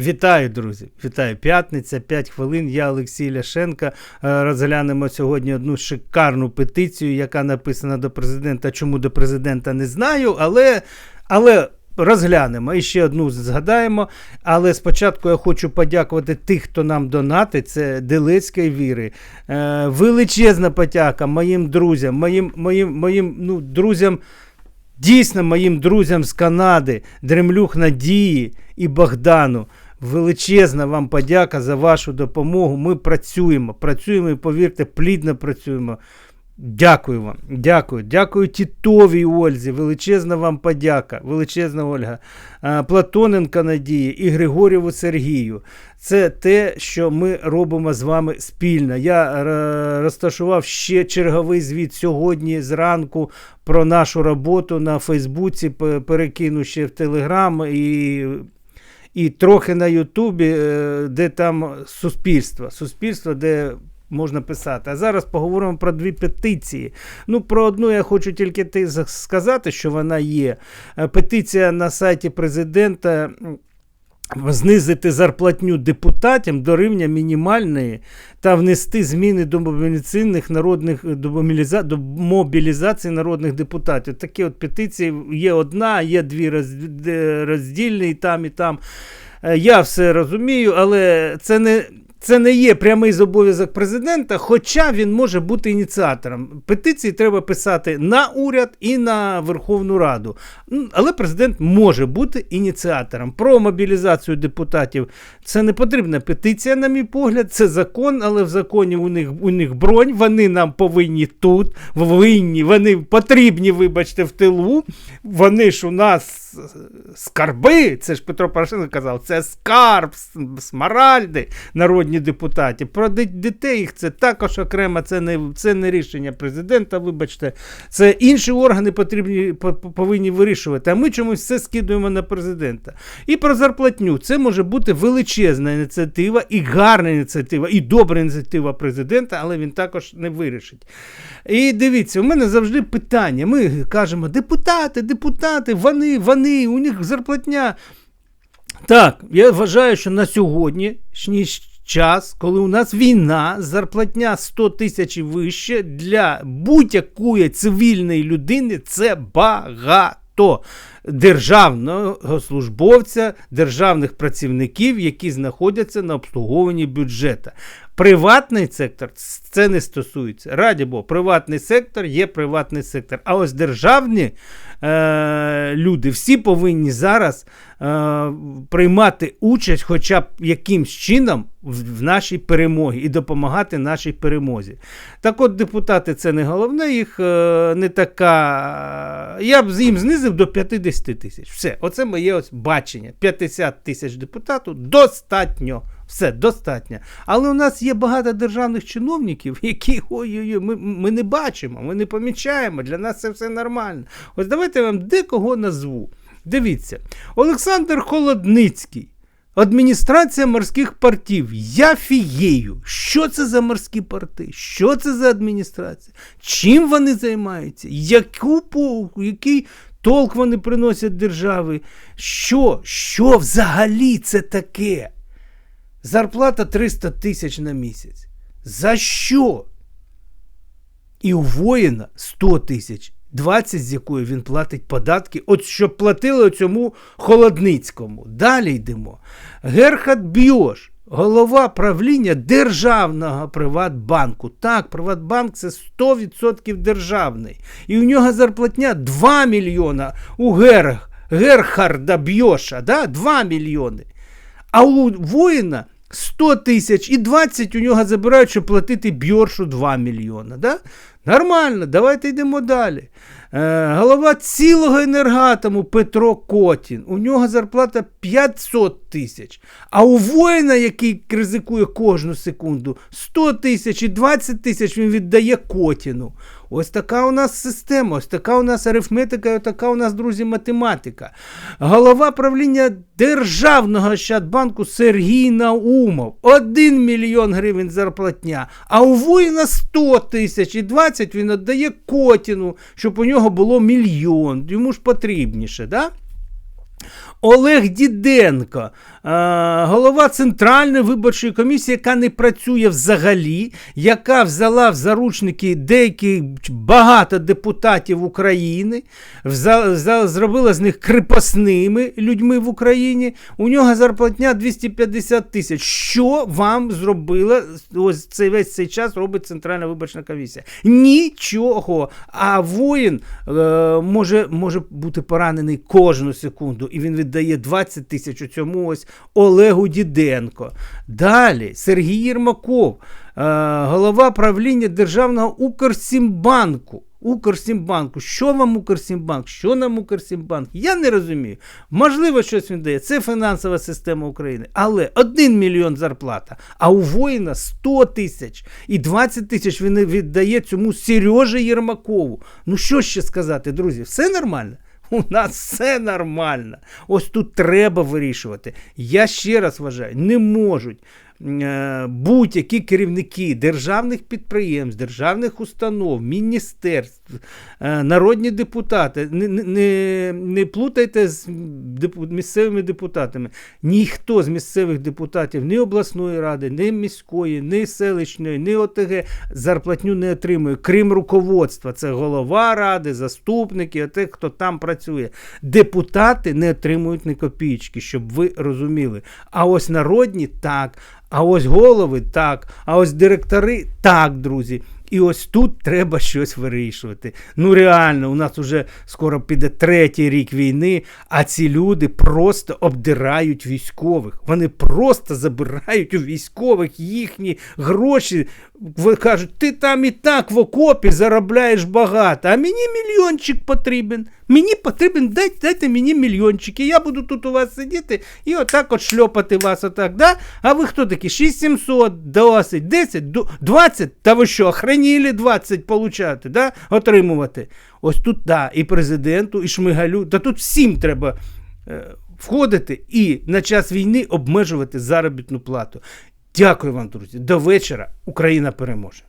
Вітаю, друзі! Вітаю! П'ятниця, 5 хвилин. Я Олексій Ляшенко. Е, Розглянемо сьогодні одну шикарну петицію, яка написана до президента. Чому до президента не знаю, але, але розглянемо. І ще одну згадаємо. Але спочатку я хочу подякувати тих, хто нам донатить. Це Делецької віри. Е, Величезна подяка моїм друзям, моїм, моїм, моїм ну, друзям. Дійсно, моїм друзям з Канади, Дремлюх Надії і Богдану. Величезна вам подяка за вашу допомогу. Ми працюємо, працюємо і повірте, плідно працюємо. Дякую вам, дякую. Дякую Тітовій Ользі. Величезна вам подяка, величезна Ольга, Платоненка Надії і Григорєву Сергію. Це те, що ми робимо з вами спільно. Я е, розташував ще черговий звіт сьогодні зранку про нашу роботу на Фейсбуці, пе- перекину ще в Телеграм і і трохи на Ютубі, е, де там суспільство. Суспільство, де можна писати. А зараз поговоримо про дві петиції. Ну, про одну я хочу тільки ти за- сказати, що вона є. Е, Петиція на сайті президента. Знизити зарплатню депутатам до рівня мінімальної та внести зміни до мобілізаційних народних до, мобілізації, до мобілізації народних депутатів. Такі от петиції є одна, є дві роз, роздільні і там, і там. Е, Я все розумію, але це не. Це не є прямий зобов'язок президента, хоча він може бути ініціатором. Петиції треба писати на уряд і на Верховну Раду. Але президент може бути ініціатором. Про мобілізацію депутатів це не потрібна петиція, на мій погляд. Це закон, але в законі у них у них бронь. Вони нам повинні тут, винні, вони потрібні, вибачте, в тилу. Вони ж у нас скарби. Це ж Петро Порошенко казав, це скарб, смаральди народні депутати. Про дітей це також окремо, це не, це не рішення президента, вибачте. Це інші органи потрібні, по- по- повинні вирішувати. А ми чомусь все скидуємо на президента. І про зарплатню. Це може бути величезна ініціатива і гарна ініціатива, і добра ініціатива президента, але він також не вирішить. І дивіться, у мене завжди питання. Ми кажемо, депутати, депутати, вони, вони, у них зарплатня. Так, я вважаю, що на сьогоднішній час, коли у нас війна, зарплатня 100 тисяч і вище для будь-якої цивільної людини це багато. Державного службовця, державних працівників, які знаходяться на обслуговуванні бюджету. Приватний сектор це не стосується. Раді Богу, приватний сектор є приватний сектор. А ось державні е, люди всі повинні зараз е, приймати участь, хоча б якимсь чином в, в нашій перемогі і допомагати нашій перемозі. Так от, депутати, це не головне, їх е, не така. Я б їм знизив до 50 тисяч. Все, оце моє ось бачення. 50 тисяч депутатів достатньо. Все достатньо. Але у нас є багато державних чиновників, які ой-ой-ой, ми, ми не бачимо, ми не помічаємо. Для нас це все нормально. Ось давайте я вам декого назву. Дивіться, Олександр Холодницький. Адміністрація морських портів. Я фією. Що це за морські порти? Що це за адміністрація? Чим вони займаються? Яку, який толк вони приносять державі? Що? Що взагалі це таке? Зарплата 300 тисяч на місяць. За що? І у воїна 100 тисяч, 20 з якої він платить податки, от щоб платили цьому Холодницькому. Далі йдемо. Герхард Біош, голова правління державного Приватбанку. Так, Приватбанк це 100% державний. І у нього зарплатня 2 мільйона у Гер... Герхарда Бьоша, да? 2 мільйони. А у воїна 100 тисяч і 20 у нього забирають, щоб платити Бьоршу 2 мільйона. Да? Нормально, давайте йдемо далі. Е, голова цілого енергатому Петро Котін. У нього зарплата 500 тисяч. А у воїна, який ризикує кожну секунду, 100 тисяч і 20 тисяч він віддає Котіну. Ось така у нас система, ось така у нас арифметика, ось така у нас, друзі, математика. Голова правління Державного Ощадбанку Сергій Наумов. 1 мільйон гривень зарплатня. А у воїна 100 тисяч і 20 він віддає Котіну, щоб у нього було мільйон. Йому ж потрібніше, да? Олег Діденко, е, голова Центральної виборчої комісії, яка не працює взагалі, яка взяла в заручники деяких багато депутатів України, зробила з них крепосними людьми в Україні. У нього зарплатня 250 тисяч. Що вам зробила ось цей весь цей час робить Центральна виборча комісія? Нічого. А воїн е, може, може бути поранений кожну секунду, і він віддає 20 тисяч у цьому ось Олегу Діденко. Далі Сергій Єрмаков, е, голова правління Державного Укрсімбанку. Укрсімбанку. Що вам Укрсімбанк? Що нам Укрсімбанк? Я не розумію. Можливо, щось він дає. Це фінансова система України. Але 1 мільйон зарплата, а у воїна 100 тисяч. І 20 тисяч він віддає цьому Сережі Єрмакову. Ну що ще сказати, друзі? Все нормально? У нас все нормально. Ось тут треба вирішувати. Я ще раз вважаю, не можуть будь-які керівники державних підприємств, державних установ, міністерств, е, народні депутати. Не, не- не, плутайте з місцевими депутатами. Ніхто з місцевих депутатів ні обласної ради, ні міської, ні селищної, ні ОТГ зарплатню не отримує, крім руководства. Це голова ради, заступники, отих, хто там працює. Депутати не отримують ні копійки, щоб ви розуміли. А ось народні так, а ось голови так, а ось директори так, друзі. І ось тут треба щось вирішувати. Ну реально, у нас вже скоро піде третій рік війни, а ці люди просто обдирають військових. Вони просто забирають у військових їхні гроші. Ви кажуть, ти там і так в окопі заробляєш багато, а мені мільйончик потрібен. Мені потрібен, дайте, дайте мені мільйончик, і я буду тут у вас сидіти і отак от шльопати вас отак, да? А ви хто такі? 6700, досить, 10, 20? Та ви що, охренілі 20 получати, да? отримувати? Ось тут, да, і президенту, і Шмигалю, та тут всім треба е, входити і на час війни обмежувати заробітну плату. Дякую вам, друзі. До вечора. Україна переможе.